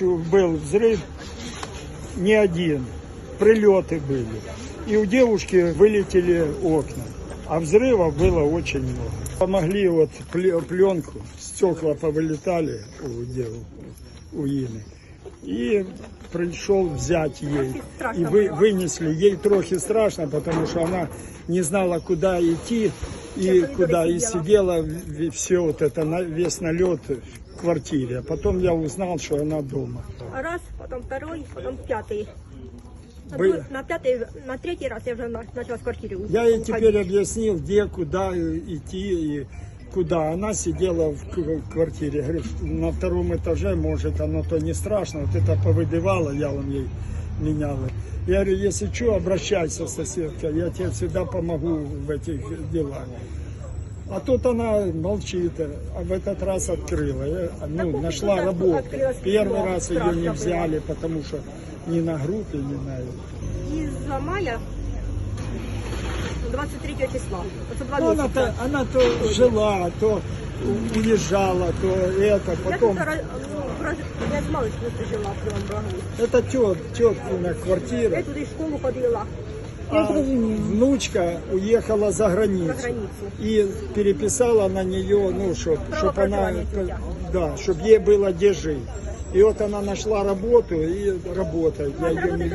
Был взрыв не один, прилеты были. И у девушки вылетели окна. А взрывов было очень много. Помогли вот пле- пленку, стекла повылетали у девушки, у Ины. И пришел взять ей. И вы, вынесли. Ей трохи страшно, потому что она не знала, куда идти и куда. И сидела все вот это, весь налет в квартире. А потом я узнал, что она дома. Раз, потом второй, потом пятый. Друг- на пятый, на третий раз я уже на- начала с квартиры Я ей теперь объяснил, где, куда идти и куда. Она сидела в квартире. Говорю, на втором этаже, может, оно то не страшно. Вот это повыдевало, я вам ей менял. Я говорю, если что, обращайся, соседка, я тебе всегда помогу в этих делах. А тут она молчит, а в этот раз открыла. Я, ну, нашла работу. Первый раз ее не взяли, потому что ни на группе, ни на... Из-за мая 23 числа. Это Ну, месяца. она-то, она то жила, то уезжала, то это, Я потом... тут ра- ну, раз- я з маличності жила в цьому Брагу. Это тет, теткина Я квартира. туди в школу ходила А внучка уехала за за границу. И переписала на нее, ну, чтоб, чтоб она, дитя. да, чтобы ей было где жить. И вот она нашла работу и работает. Я Вона ее не